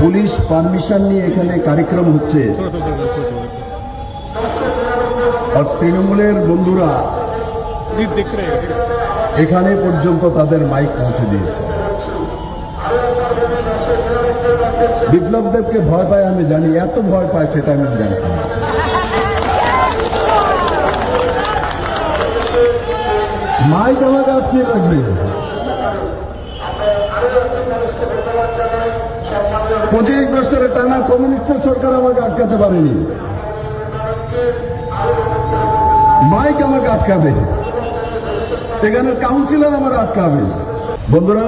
Police permission নিয়ে এখানে কার্যক্রম হচ্ছে। আর তৃণমূলের বন্ধুরা এখানে পর্যন্ত তাদের মাইক পৌঁছে দিয়েছে। বিপ্লব দেবকে ভয় পায়, আমি জানি। এত ভয় পায়, সেটা আমি জানি মাইক আমাকে আটকে রাখবে। পঁচিশ বছরের টানা কমিউনিস্টের সরকার আমাকে আটকাতে পারেনি। মাইক আমাকে আটকাবে। এখানে কাউন্সিলর আমার আটকাবে। বন্ধুরা,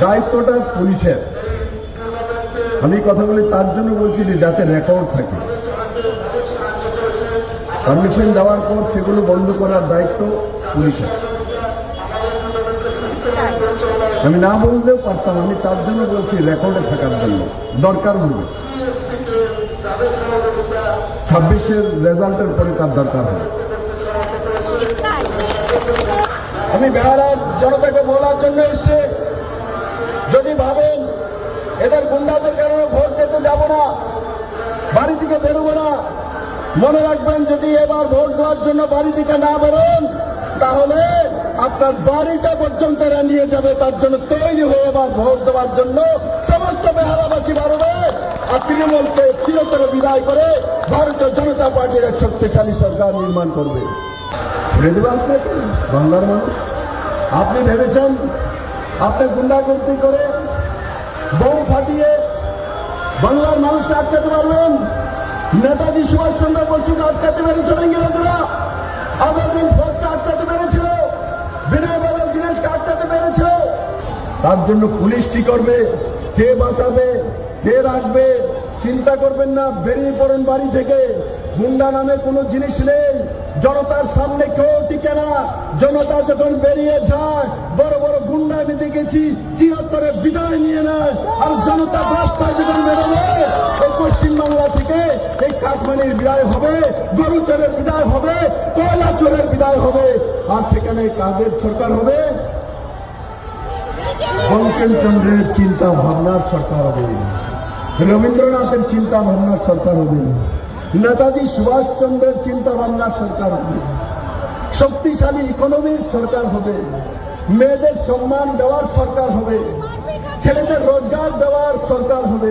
দায়িত্বটা পুলিশের। আমি কথা বলি তার জন্য বলছি যে যাতে রেকর্ড থাকে। পারমিশন দেওয়ার পর সেগুলো বন্ধ করার দায়িত্ব পুলিশের। আমি না বললেও পারতাম, আমি তার জন্য বলছি, রেকর্ডে থাকার জন্য। দরকার বলবে ছাব্বিশের রেজাল্টের পরে তার দরকার হবে। আমি বেহারার জনতাকে বলার জন্য এসে যদি ভাবেন, এদের গুন্ডাদের কারণে ভোট দিতে যাব না, বাড়ি থেকে বেরোবো না, মনে রাখবেন যদি এবার ভোট দেওয়ার জন্য বাড়ি থেকে না বেরোন, তাহলে আপনার বাড়িটা পর্যন্ত এরা নিয়ে যাবে, তার জন্য তৈরি হয়ে এবার ভোট দেওয়ার জন্য সমস্ত বেহারাবাসী বাড়বে আর তৃণমূলকে চিরতরে বিদায় করে ভারতীয় জনতা পার্টির এক শক্তিশালী সরকার নির্মাণ করবে। বাংলার মানুষ। আপনি ভেবেছেন আপনি গুন্ডাগর্দি করে বউ ফাটিয়ে বাংলার মানুষকে আটকাতে পারবেন? নেতাজি সুভাষচন্দ্র বসুকে আটকাতে পেরেছিল ইংরেজরা আজাদিন ফোজকে তার জন্য পুলিশ কি করবে? কে বাঁচাবে? কে রাখবে? চিন্তা করবেন না, বেরিয়ে পড়েন বাড়ি থেকে। গুন্ডা নামে কোনো জিনিস নেই। জনতার সামনে কেউ টিকে না। জনতা যখন বেরিয়ে যায়, বড় বড় গুন্ডা আমি দেখেছি চিরত্তরে বিদায় নিয়ে নেয়। আর জনতা রাস্তায় যখন বেরোবে, এই পশ্চিমবাংলা থেকে এই কাঠমানির বিদায় হবে, গরু চোরের বিদায় হবে, কয়লা চোরের বিদায় হবে। আর সেখানে কাদের সরকার হবে? বঙ্কিমচন্দ্রের চিন্তা ভাবনার সরকার হবে। রবীন্দ্রনাথের চিন্তা ভাবনার সরকার হবে। নেতাজি সুভাষচন্দ্রের চিন্তা ভাবনার সরকার হবে। শক্তিশালী ইকোনমির সরকার হবে। মেয়েদের সম্মান দেওয়ার সরকার হবে। ছেলেদের রোজগার দেওয়ার সরকার হবে।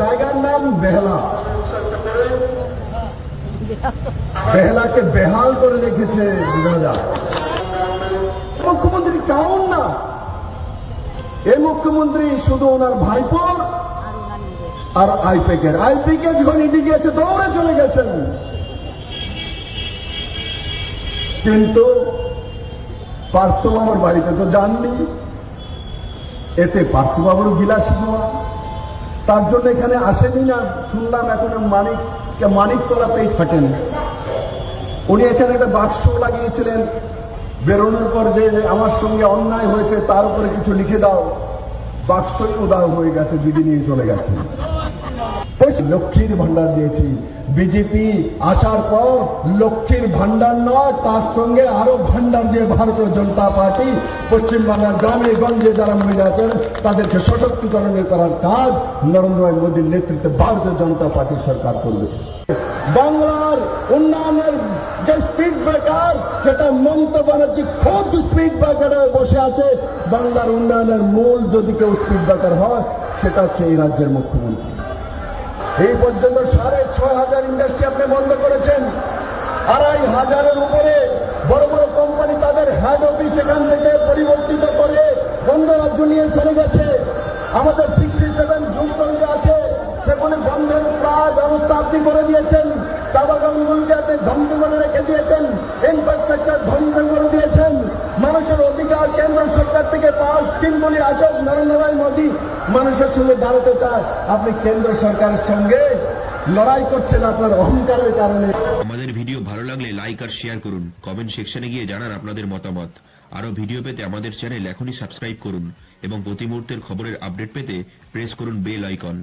জায়গার নাম বেহালা। বেহালাকে বেহাল করে রেখেছে মুখ্যমন্ত্রী কাউন না। এই মুখ্যমন্ত্রী শুধু ওনার ভাইপোর আর আইপিকের। আইপিকে যখন ইডি গেছে দৌড়ে চলে গেছেন, কিন্তু পার্থবাবুর বাড়িতে তো যাননি। এতে পার্থবাবুর গিলাস নেওয়া তার জন্য এখানে আসেনি না, শুনলাম এখন মানিক মানিক তলাতেই থাকেন। উনি এখানে একটা বাক্স লাগিয়েছিলেন বেরোনোর পর যে আমার সঙ্গে অন্যায় হয়েছে, তার উপরে কিছু লিখে দাও। বাক্সই উদাও হয়ে গেছে দিদি নিয়ে চলে গেছে। লক্ষ্মীর ভান্ডার দিয়েছি। বিজেপি আসার পর লক্ষ্মীর ভান্ডার নয়, তার সঙ্গে আরও ভান্ডার দিয়ে ভারতীয় জনতা পার্টি পশ্চিমবাংলার গ্রামে গঞ্জে যারা মহিলা আছেন, তাদেরকে সশক্তিকরণের করার কাজ নরেন্দ্র মোদীর নেতৃত্বে ভারতীয় জনতা পার্টি সরকার করবে। বাংলার উন্নয়নের যে সেটা মমতা ব্যানার্জি খোদ স্পিড ব্রেকারে বসে আছে। বাংলার উন্নয়নের মূল যদি কেউ স্পিড ব্রেকার হয়, সেটা হচ্ছে এই রাজ্যের মুখ্যমন্ত্রী। এই পর্যন্ত সাড়ে ছয় হাজার ইন্ডাস্ট্রি আপনি বন্ধ করেছেন। আড়াই হাজারের উপরে বড় বড় কোম্পানি তাদের হেড অফিস এখান থেকে পরিবর্তিত করে বন্ধ রাজ্য নিয়ে চলে গেছে। আমাদের সিক্সটি সেভেন জুটতন্ত্র আছে। সেখানে বন্ধের প্রায় ব্যবস্থা আপনি করে দিয়েছেন। চাবাগানগুলিকে আপনি ধ্বংস করে রেখে দিয়েছেন ইনফ্রাস্ট্রাকচার ধ্বংস করে দিয়েছেন মানুষের অধিকার কেন্দ্র সরকার থেকে পাওয়ার আচক নরেন্দ্র ভাই মোদী মানুষের সঙ্গে দাঁড়াতে চায়, আপনি কেন্দ্র সরকারের সঙ্গে লড়াই করছেন আপনার অহংকারের কারণে। আমাদের ভিডিও ভালো লাগলে লাইক আর শেয়ার করুন, কমেন্ট সেকশনে গিয়ে জানান আপনাদের মতামত। আরও ভিডিও পেতে আমাদের চ্যানেল এখনই সাবস্ক্রাইব করুন এবং প্রতি মুহূর্তের খবরের আপডেট পেতে প্রেস করুন বেল আইকন।